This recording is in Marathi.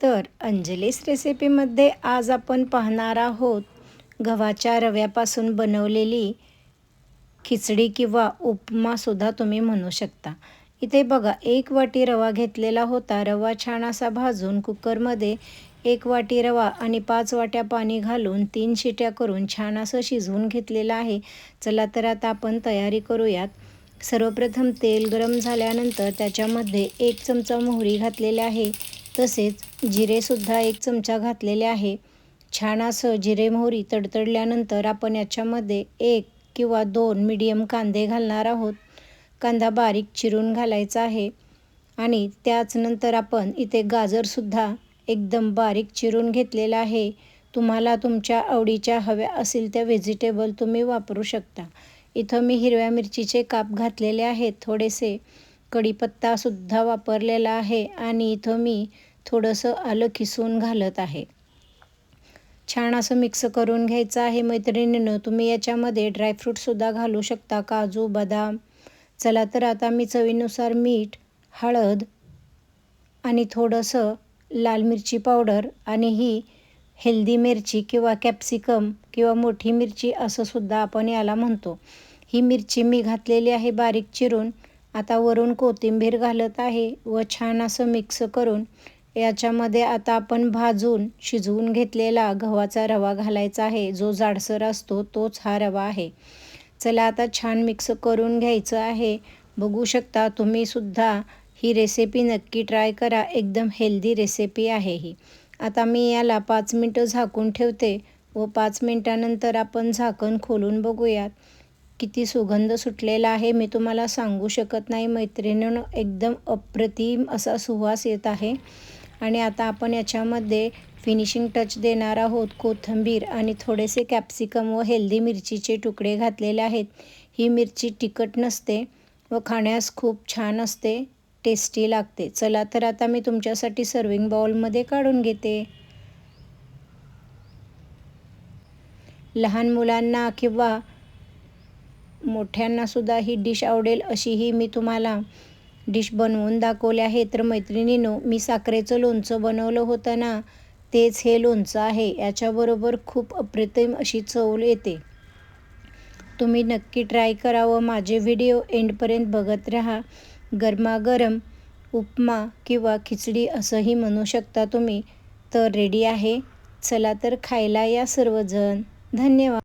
तर अंजलीस रेसिपीमध्ये आज आपण पाहणार आहोत गव्हाच्या रव्यापासून बनवलेली खिचडी किंवा उपमासुद्धा तुम्ही म्हणू शकता. इथे बघा एक वाटी रवा घेतलेला होता. रवा छान असा भाजून कुकरमध्ये एक वाटी रवा आणि पाच वाट्या पाणी घालून तीन शिट्या करून छान असं शिजवून घेतलेलं आहे. चला तर आता आपण तयारी करूयात. सर्वप्रथम तेल गरम झाल्यानंतर त्याच्यामध्ये एक चमचा मोहरी घातलेली आहे. तसेच जिरेसुद्धा एक चमचा घातलेले आहे. छान असं जिरे मोहरी तडतडल्यानंतर आपण याच्यामध्ये एक किंवा दोन मीडियम कांदे घालणार आहोत. कांदा बारीक चिरून घालायचा आहे. आणि त्याच नंतर आपण इथे गाजरसुद्धा एकदम बारीक चिरून घेतलेला आहे. तुम्हाला तुमच्या आवडीच्या हव्या असेल त्या व्हेजिटेबल तुम्ही वापरू शकता. इथं मी हिरव्या मिरचीचे काप घातलेले आहेत थोडेसे. कढीपत्तासुद्धा वापरलेला आहे आणि इथं मी थोडंसं आलं किसून घालत आहे. छान असं मिक्स करून घ्यायचं आहे मैत्रिणीनं. तुम्ही याच्यामध्ये ड्रायफ्रूटसुद्धा घालू शकता काजू बदाम. चला तर आता मी चवीनुसार मीठ हळद आणि थोडंसं लाल मिरची पावडर आणि ही हेल्दी मिरची किंवा कॅप्सिकम किंवा मोठी मिरची असंसुद्धा आपण याला म्हणतो. ही मिरची मी घातलेली आहे बारीक चिरून. आता वरून कोथिंबीर घालत आहे व छान असं मिक्स करून याच्यामध्ये आता आपण भाजून शिजवून घेतलेला गव्हाचा रवा घालायचा आहे. जो जाडसर असतो तोच हा रवा आहे. चला आता छान मिक्स करून घ्यायचं आहे. बघू शकता तुम्हीसुद्धा ही रेसिपी नक्की ट्राय करा. एकदम हेल्दी रेसिपी आहे ही. आता मी याला पाच मिनटं झाकून ठेवते व पाच मिनटानंतर आपण झाकण खोलून बघूयात. किती सुगंध सुटलेला आहे मी तुम्हाला सांगू शकत नाही. मैत्रिणीनं एकदम अप्रतिम असा सुवास येत आहे. आणि आता आपण याच्यामध्ये फिनिशिंग टच देणार आहोत कोथिंबीर आणि थोडेसे कॅप्सिकम व हेल्दी मिरचीचे तुकडे घातलेले आहेत. ही मिरची तिखट नसते व खाण्यास खूप छान असते टेस्टी लागते. चला तर आता मी तुमच्यासाठी सर्विंग बाउलमध्ये काढून घेते. लहान मुलांना किंवा मोठ्यांनासुद्धा ही डिश आवडेल अशीही मी तुम्हाला डिश बनवून दाखवले आहे. तर मैत्रिणीनो मी साखरेचं लोणचं बनवलं होतं ना तेच हे लोणचं आहे. याच्याबरोबर खूप अप्रतिम अशी चव येते. तुम्ही नक्की ट्राय करावं. माझे व्हिडिओ एंडपर्यंत बघत राहा. गरमागरम उपमा किंवा खिचडी असंही म्हणू शकता तुम्ही. तर रेडी आहे. चला तर खायला या सर्वजण. धन्यवाद.